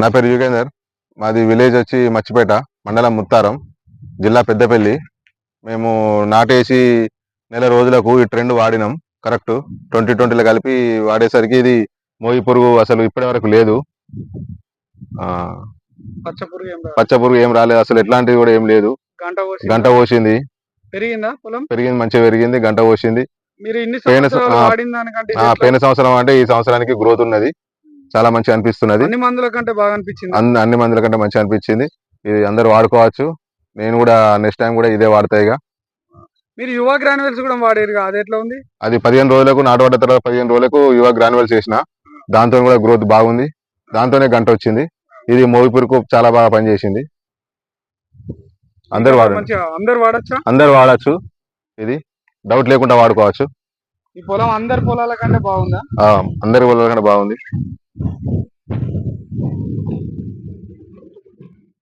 నా పేరు యుగేందర్. మాది విలేజ్ వచ్చి మచ్చిపేట మండలం ముత్తారం జిల్లా పెద్దపల్లి. మేము నాటేసి నెల రోజులకు ఈ ట్రెండ్ వాడినాం. కరెక్ట్ ట్వంటీ ట్వంటీలో కలిపి వాడేసరికి ఇది మోయి పురుగు అసలు ఇప్పటి వరకు లేదు. పచ్చ పురుగు ఏం రాలేదు. అసలు ఎట్లాంటిది కూడా ఏం లేదు. గంట పోసింది. పెరిగిందా పొలం? పెరిగింది మంచిగా పెరిగింది గంట పోసింది? పోయిన సంవత్సరం అంటే ఈ సంవత్సరానికి గ్రోత్ ఉన్నది. చాలా మంచిగా అనిపిస్తున్నది. అన్ని మందుల కంటే బాగా అనిపించింది. అన్ని మందుల కంటే మంచిగా అనిపించింది. ఇది అందరు వాడుకోవచ్చు. నేను కూడా నెక్స్ట్ టైం కూడా ఇదే వాడతా ఇక. మీరు యువ గ్రాన్యువల్స్ కూడా వాడారు అది ఎట్లా ఉంది? అది పదిహేను రోజులకు నాటుపడ్డ తర్వాత పదిహేను రోజులకు యువ గ్రానువల్స్ చేసిన. దాంతో కూడా గ్రోత్ బాగుంది. దాంతోనే గంట వచ్చింది. ఇది మోగిపురుకు చాలా బాగా పనిచేసింది. అందరు వాడండి. మంచిగా అందరు వాడచ్చా? అందరు వాడచ్చు. ఇది డౌట్ లేకుండా వాడుకోవచ్చు. ఈ పొలం అందరి పొలాల కంటే బాగుందా? అందరి వల్ల బాగుంది. Thank you.